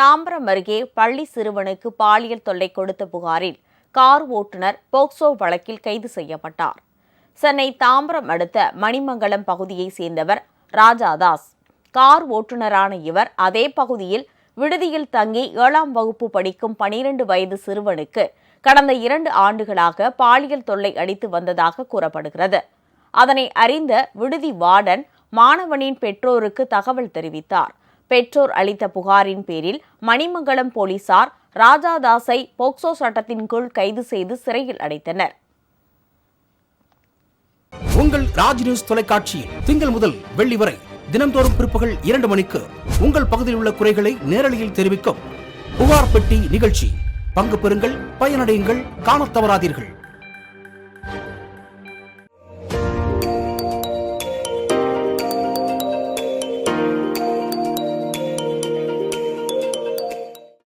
தாம்பரம் அருகே பள்ளி சிறுவனுக்கு பாலியல் தொல்லை கொடுத்த புகாரில் கார் ஓட்டுநர் போக்சோ வழக்கில் கைது செய்யப்பட்டார். சென்னை தாம்பரம் அடுத்த மணிமங்கலம் பகுதியைச் சேர்ந்தவர் ராஜாதாஸ். கார் ஓட்டுநரான இவர் அதே பகுதியில் விடுதியில் தங்கி ஏழாம் வகுப்பு படிக்கும் பனிரெண்டு வயது சிறுவனுக்கு கடந்த இரண்டு ஆண்டுகளாக பாலியல் தொல்லை அளித்து வந்ததாக கூறப்படுகிறது. அதனை அறிந்த விடுதி வார்டன் மாணவனின் பெற்றோருக்கு தகவல் தெரிவித்தார். பெற்றோர் அளித்த புகாரின் பேரில் மணிமங்கலம் போலீசார் ராஜாதாஸை போக்சோ சட்டத்தின் கீழ் கைது செய்து சிறையில் அடைத்தனர். உங்கள் ராஜ் நியூஸ் தொலைக்காட்சியில் திங்கள் முதல் வெள்ளி வரை தினந்தோறும் பிற்பகல் இரண்டு மணிக்கு உங்கள் பகுதியில் உள்ள குறைகளை நேரலையில் தெரிவிக்கும் புகார் பெட்டி நிகழ்ச்சி. பங்கு பெறுங்கள் பயனடையுங்கள் காணத் தவறாதீர்கள்.